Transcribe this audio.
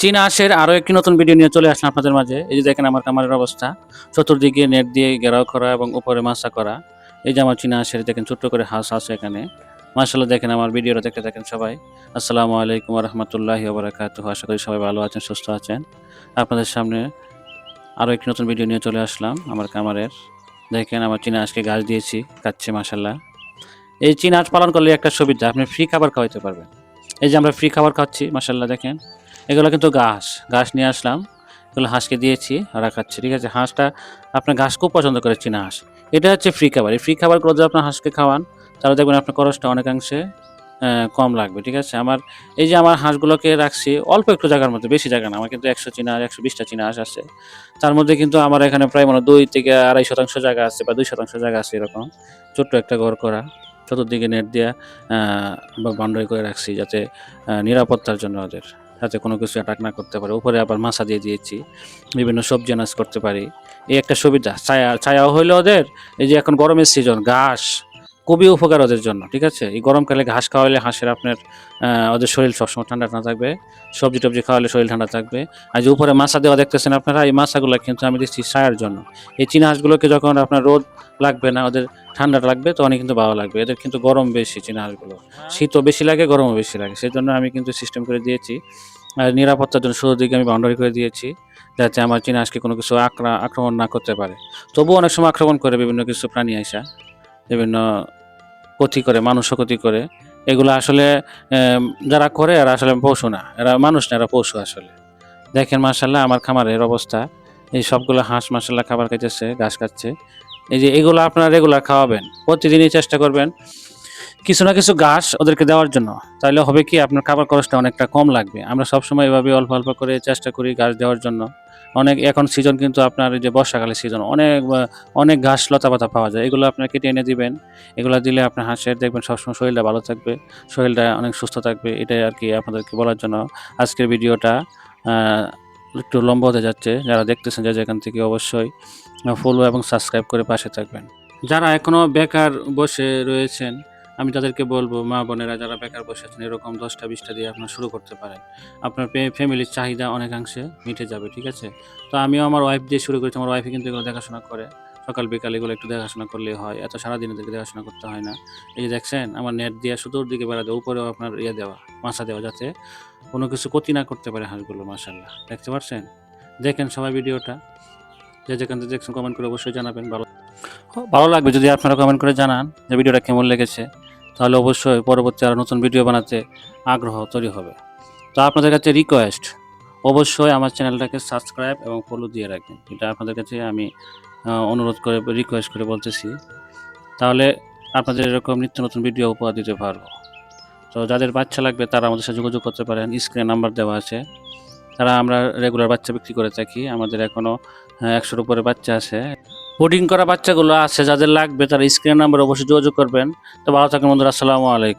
চীনা হাঁসের আরও একটি নতুন ভিডিও নিয়ে চলে আসলাম আপনাদের মাঝে। এই যে দেখেন আমার কামারের অবস্থা। চতুর্দিকে নেট দিয়ে ঘেরাও করা এবং উপরে মাছা করা। এই যে আমার চীনা হাঁসের দেখেন ছোট্ট করে হাঁস আছে এখানে। মার্শাল্লাহ দেখেন আমার ভিডিওটা দেখতে দেখেন সবাই। আসসালামু আলাইকুম রহমতুল্লাহি ওবরাকাত আশা করি সবাই ভালো আছেন, সুস্থ আছেন। আপনাদের সামনে আরও একটি নতুন ভিডিও নিয়ে চলে আসলাম আমার কামারের। দেখেন আমার চীনা হাঁসকে গাছ দিয়েছি কাচ্ছে মাসাল্লাহ এই চীনা হাঁস পালন করলে একটা সুবিধা, আপনি ফ্রি খাবার খাওয়াইতে পারবেন। এই যে আমরা ফ্রি খাবার খাচ্ছি মাসাল্লাহ দেখেন। এগুলো কিন্তু ঘাস। ঘাস নিয়ে আসলাম। এগুলো হাঁসকে দিয়েছি ওরা খাচ্ছে ঠিক আছে, হাঁসটা আপনার ঘাস খুব পছন্দ করে চীনা হাঁস। এটা হচ্ছে ফ্রি খাবার। এই ফ্রি খাবারগুলো যদি আপনার হাঁসকে খাওয়ান, তাহলে দেখবেন আপনার খরচটা অনেকাংশে কম লাগবে। ঠিক আছে, আমার এই যে আমার হাঁসগুলোকে রাখছি, অল্প একটু জায়গার মধ্যে, বেশি জায়গা না, আমার কিন্তু একশো চীনা, একশো বিশটা চীনা হাঁস আছে। তার মধ্যে কিন্তু আমার এখানে প্রায় মানে দুই থেকে আড়াই শতাংশ জায়গা আছে বা দুই শতাংশ জায়গা আছে এরকম। ছোট্ট একটা ঘর করা, চতুর্দিকে নেট দিয়ে বাউন্ডারি করে রাখছি যাতে নিরাপত্তার জন্য ওদের। যাতে কোনো কিছু অ্যাটাক না করতে পারে। উপরে আবার মাছা দিয়ে দিয়েছি। বিভিন্ন সবজি নাচ করতে পারি। এই একটা সুবিধা। ছায়া ছায়াও হইল ওদের, এই যে এখন গরমের সিজন ঘাস খুবই উপকার ওদের জন্য ঠিক আছে? এই গরমকালে ঘাস খাওয়ালে হাঁসের আপনার ওদের শরীর সবসময় ঠান্ডা না থাকবে সবজি টবজি খাওয়ালে শরীর ঠান্ডা থাকবে। আর যে উপরে মাছা দেওয়া দেখতেছেন আপনারা এই মাছাগুলো কিন্তু আমি দিচ্ছি ছায়ার জন্য। এই চীনা হাঁসগুলোকে যখন আপনার রোদ লাগবে না ওদের ঠান্ডা লাগবে তখনই কিন্তু ভালো লাগবে। এদের কিন্তু গরম বেশি চীনা হাঁসগুলো। শীতও বেশি লাগে গরমও বেশি লাগে। সেই জন্য আমি কিন্তু সিস্টেম করে দিয়েছি। আর নিরাপত্তার জন্য শুরুর দিকে আমি বাউন্ডারি করে দিয়েছি যাতে আমার চীনা হাঁসকে কোনো কিছু আক্রা আক্রমণ না করতে পারে। তবুও অনেক সময় আক্রমণ করে বিভিন্ন কিছু প্রাণী আইসা বিভিন্ন ক্ষতি করে, মানুষও ক্ষতি করে। এগুলো আসলে যারা করে এরা আসলে পশু না। এরা মানুষ না, এরা পশু আসলে। দেখেন মার্শাল্লাহ আমার খামারের অবস্থা। এই সবগুলো হাঁস মার্শাল্লাহ খাবার খাইতেছে, ঘাস খাচ্ছে। এই যে এগুলো আপনারা রেগুলার খাওয়াবেন, প্রতিদিনই চেষ্টা করবেন কিছু না কিছু ঘাস ওদেরকে দেওয়ার জন্য। তাহলে হবে কি, আপনার খাবার খরচটা অনেকটা কম লাগবে। আমরা সবসময় এভাবে অল্প অল্প করে চেষ্টা করি ঘাস দেওয়ার জন্য। অনেক, এখন সিজন কিন্তু আপনার যে বর্ষাকালের সিজন অনেক অনেক ঘাস লতা পাতা পাওয়া যায়। এগুলো আপনার কেটে এনে দিবেন। এগুলো দিলে আপনার হাঁসের দেখবেন সবসময় শরীরটা ভালো থাকবে, শরীরটা অনেক সুস্থ থাকবে। এটাই আর কি আপনাদেরকে বলার জন্য আজকের ভিডিওটা একটু লম্বা হতে যাচ্ছে। যারা দেখতেছেন যে যেখান থেকে অবশ্যই ফলো এবং সাবস্ক্রাইব করে পাশে থাকবেন। যারা এখনও বেকার বসে রয়েছেন আমি তাদেরকে বলব, মা বোনেরা যারা বেকার বসে আছেন, এরকম দশটা, বিশটা দিয়ে আপনার শুরু করতে পারেন। আপনার ফ্যামিলির চাহিদা অনেকাংশে মিটে যাবে, ঠিক আছে? তো আমিও আমার ওয়াইফ দিয়ে শুরু করেছি, আমার ওয়াইফে কিন্তু এগুলো দেখাশোনা করে। সকাল, বিকাল এগুলো একটু দেখাশোনা করলেই হয়, এত সারাদিন এদেরকে দেখাশোনা করতে হয় না। এই যে দেখছেন, আমার নেট দিয়ে শুধুর দিকে বেড়া দেওয়া, উপরেও আপনার ইয়ে দেওয়া, মাছা দেওয়া, যাতে কোনো কিছু ক্ষতি না করতে পারে হাঁসগুলো মাসাল্লাহ দেখতে পারছেন? দেখেন সবাই ভিডিওটা। যে যেখান থেকে দেখছেন কমেন্ট করে অবশ্যই জানাবেন। ভালো ভালো লাগবে যদি আপনারা কমেন্ট করে জানান যে ভিডিওটা কেমন লেগেছে। তাহলে অবশ্যই পরবর্তী আরও নতুন ভিডিও বানাতে আগ্রহ তৈরি হবে। তো আপনাদের কাছে রিকোয়েস্ট অবশ্যই আমার চ্যানেলটাকে সাবস্ক্রাইব এবং ফলো দিয়ে রাখবেন। এটা আপনাদের কাছে আমি অনুরোধ করে রিকোয়েস্ট করে বলতেছি। তাহলে আপনাদের এরকম নিত্য নতুন ভিডিও উপহার দিতে পারব। তো যাদের বাচ্চা লাগবে, তারা আমাদের সাথে যোগাযোগ করতে পারেন। স্ক্রিনে নাম্বার দেওয়া আছে। তারা আমরা রেগুলার বাচ্চা বিক্রি করে থাকি। আমাদের এখনও একশোর উপরে বাচ্চা আছে। বোর্ডিং করা বাচ্চাগুলো আছে, যাদের লাগবে তারা স্ক্রিন নাম্বারে অবশ্যই যোগাযোগ করবেন। তো ভালো থাকেন বন্ধুরা, আসসালামু আলাইকুম।